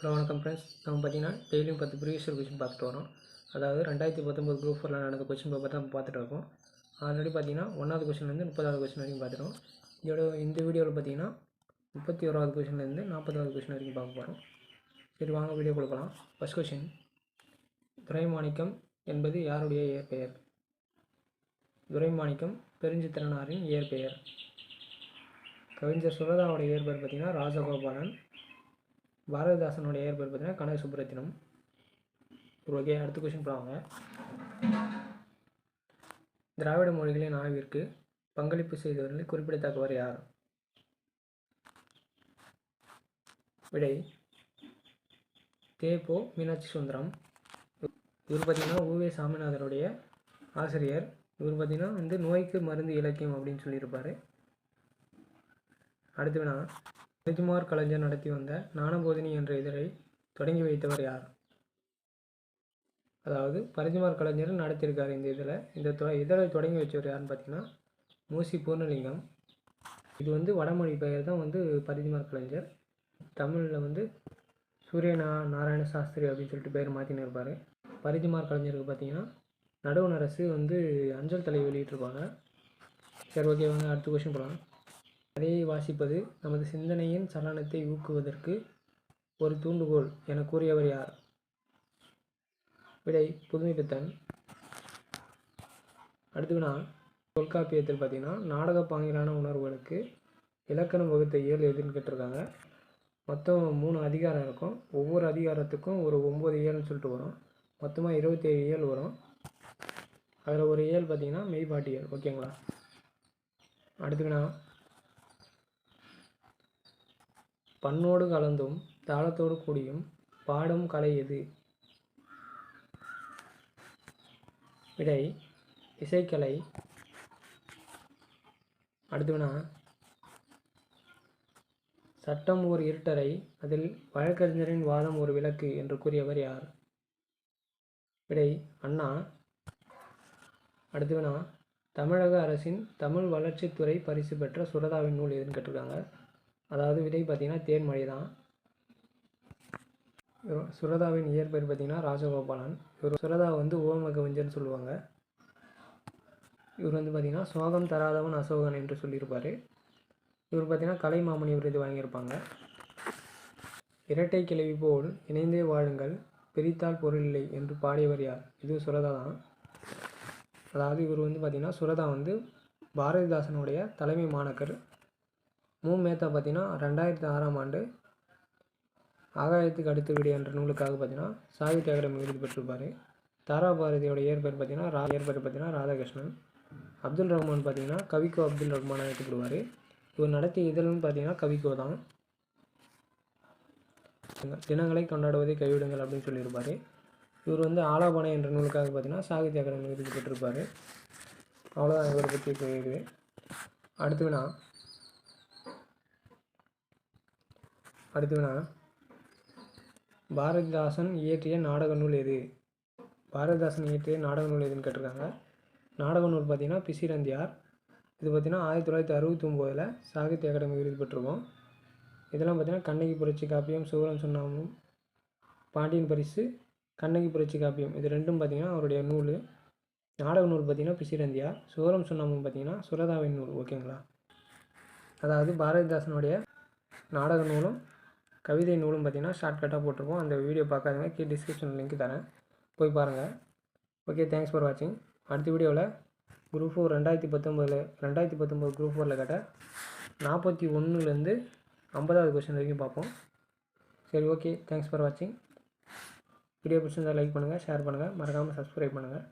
Hello வணக்கம் friends நம்ம பார்த்தீங்கன்னா டெய்லியும் பத்து ப்ரீவியஸ் கொஷின் பார்த்துட்டு வரோம். அதாவது ரெண்டாயிரத்தி பத்தொம்பது குரூப் ஃபோரில் நடந்த கொஷின் பேப்பர் தான் பார்த்துட்டு இருக்கோம். ஆல்ரெடி பார்த்தீங்கன்னா ஒன்றாவது கொஷின்லேருந்து முப்பதாவது கொஷின் வரைக்கும் பார்த்துட்டோம் இதோட இந்த வீடியோவில் பார்த்தீங்கன்னா முப்பத்தி ஓராவது கொஷின்லேருந்து நாற்பதாவது கொஷின் வரைக்கும் பார்க்க போகிறோம் சரி வாங்க வீடியோ கொடுக்கலாம் ஃபஸ்ட் கொஷின் துரைமாணிக்கம் என்பது யாருடைய இயற்பெயர்? துரைமாணிக்கம் பெருஞ்சித்திரனாரின் இயற்பெயர். கவிஞர் சுரதாவோட இயற்பெயர் பார்த்தீங்கன்னா ராஜகோபாலன். பாரதிதாசனுடைய இயற்பெயர் பார்த்தீங்கன்னா கனக சுப்புரத்தினம் ஒரு அடுத்த கொஷின் போவாங்க திராவிட மொழிகளின் ஆய்விற்கு பங்களிப்பு செய்தவர்களில் குறிப்பிடத்தக்கவர் யார்? விடை தேபோ மீனாட்சி சுந்தரம். இவர் பார்த்தீங்கன்னா ஊவே சாமிநாதனுடைய ஆசிரியர். இவர் பார்த்தீங்கன்னா வந்து நோய்க்கு மருந்து இலக்கியம் அப்படின்னு சொல்லியிருப்பார். அடுத்து வேணா பரிஜுமார் கலைஞர் நடத்தி வந்த ஞானபோதினி என்ற இதழை தொடங்கி வைத்தவர் யார்? அதாவது பரிஜுமார் கலைஞர் நடத்தியிருக்காரு இந்த இதில் இந்த தொ இதழை தொடங்கி வச்சவர் யாருன்னு பார்த்தீங்கன்னா மூசி பூர்ணலிங்கம். இது வந்து வடமொழி பெயர் தான் வந்து பரிஜுமார் கலைஞர். தமிழில் வந்து சூரிய நா நாராயண சாஸ்திரி அப்படின்னு சொல்லிட்டு பேர் மாற்றின்னு இருப்பார். பரிதிமார் கலைஞருக்கு பார்த்தீங்கன்னா நடுவண் அரசு வந்து அஞ்சல் தலை வெளியிட்டிருப்பாங்க. சரி ஓகே வாங்க அடுத்த கொஷின் போகலாம் கதையை வாசிப்பது நமது சிந்தனையின் சலனத்தை ஊக்குவதற்கு ஒரு தூண்டுகோல் என கூறியவர் யார்? விடை புதுமைப்பித்தன். அடுத்துக்குன்னா தொல்காப்பியத்தில் பார்த்தீங்கன்னா நாடக பாங்கிலான உணர்வுகளுக்கு இலக்கணம் வகுத்த இயல் எதுன்னு கேட்டிருக்காங்க. மொத்தம் மூணு அதிகாரம் இருக்கும். ஒவ்வொரு அதிகாரத்துக்கும் ஒரு ஒம்பது இயல்னு சொல்லிட்டு வரும். மொத்தமாக இருபத்தேழு இயல் வரும். அதில் ஒரு இயல் பார்த்தீங்கன்னா மெய்பாட்டியல் ஓகேங்களா? அடுத்துக்கண்ணா பண்ணோடு கலந்தும் தாளத்தோடு கூடியும் பாடும் கலை எது? விடை இசைக்கலை. அடுத்துனா சட்டம் ஒரு இருட்டரை அதில் வழக்கறிஞரின் வாதம் ஒரு விளக்கு என்று கூறியவர் யார்? விடை அண்ணா. அடுத்துனா தமிழக அரசின் தமிழ் வளர்ச்சித்துறை பரிசு பெற்ற சுரதாவின் நூல் எதுன்னு கேட்டிருக்காங்க. அதாவது விதை பார்த்திங்கன்னா தேன்மொழி தான். சுரதாவின் இயற்பெயர் பார்த்தீங்கன்னா ராஜகோபாலன். இவர் சுரதா வந்து ஓம கவிஞர்னு சொல்லுவாங்க. இவர் வந்து பார்த்திங்கன்னா சோகம் தராதவன் அசோகன் என்று சொல்லியிருப்பார். இவர் பார்த்திங்கன்னா கலைமாமணி விருது வாங்கியிருப்பாங்க இரட்டை கிளவி போல் இணைந்தே வாழுங்கள். பிரித்தால் பொருள் இல்லை என்று பாடியவர் யார்? இது சுரதா தான். அதாவது இவர் வந்து பார்த்திங்கன்னா சுரதா வந்து பாரதிதாசனுடைய தலைமை மாணக்கர். மு. மேத்தா பார்த்தீங்கன்னா ரெண்டாயிரத்தி ஆறாம் ஆண்டு ஆகாயத்துக்கு அடுத்த வீடு என்ற நூலுக்காக பார்த்தீங்கன்னா சாகித்ய அகாடமி விருது பெற்றிருப்பார். தாரா பாரதியோட இயற்பெயர் பார்த்தீங்கன்னா ரா இயற்பெயர் பார்த்தீங்கன்னா ராதாகிருஷ்ணன். அப்துல் ரஹ்மான் பார்த்தீங்கன்னா கவிக்கோ அப்துல் ரஹ்மான் அழைக்கப்படுவார். இவர் நடத்திய இதழ்னு பார்த்தீங்கன்னா கவிக்கோ தான். தினங்களை கொண்டாடுவதை கைவிடுங்கள் அப்படின்னு சொல்லியிருப்பார். இவர் வந்து ஆலாபனை என்ற நூலுக்காக பார்த்தீங்கன்னா சாகித்ய அகாடமி விருது பெற்றிருப்பார். அவ்வளோதான் இவரை பற்றி அடுத்து அடுத்துனா அடுத்துனா பாரதிதாசன் இயற்றிய நாடக நூல் எது? பாரதிதாசன் இயற்றிய நாடக நூல் எதுன்னு கேட்டிருக்காங்க. நாடக நூல் பார்த்தீங்கன்னா பிசிரந்தியார் இது பார்த்தீங்கன்னா ஆயிரத்தி தொள்ளாயிரத்தி அறுபத்தி ஒம்போதில் சாகித்ய அகாடமி விருது பெற்றிருக்கோம். இதெல்லாம் பார்த்திங்கன்னா கண்ணகி புரட்சி காப்பியம் சிவரம் சுண்ணாமும் பாண்டியன் பரிசு கண்ணகி புரட்சி காப்பியம். இது ரெண்டும் பார்த்தீங்கன்னா அவருடைய நூல். நாடக நூல் பார்த்தீங்கன்னா பிசிரந்தியார் சுவரம் சுண்ணாமும் பார்த்தீங்கன்னா சுரதாவின் நூல். ஓகேங்களா? அதாவது பாரதிதாசனுடைய நாடக நூலும் கவிதை நூலும் பார்த்தீங்கன்னா ஷார்ட்கட்டாக போட்டிருப்போம் அந்த வீடியோ பார்க்காதவங்க கீழே டிஸ்கிரிப்ஷன் லிங்க் தரேன். போய் பாருங்கள் ஓகே தேங்க்ஸ் ஃபார் வாட்சிங் அடுத்த வீடியோவில் குரூப் ஃபோர் ரெண்டாயிரத்தி பத்தொம்போதில் ரெண்டாயிரத்தி பத்தொம்போது குரூப் ஃபோரில் கேட்ட நாற்பத்தி ஒன்றுலேருந்து ஐம்பதாவது கொஸ்டின் வரைக்கும் பார்ப்போம். சரி ஓகே தேங்க்ஸ் ஃபார் வாட்சிங் வீடியோ பிடிச்சிருந்தால் லைக் பண்ணுங்கள் ஷேர் பண்ணுங்கள் மறக்காமல் சப்ஸ்கிரைப் பண்ணுங்கள்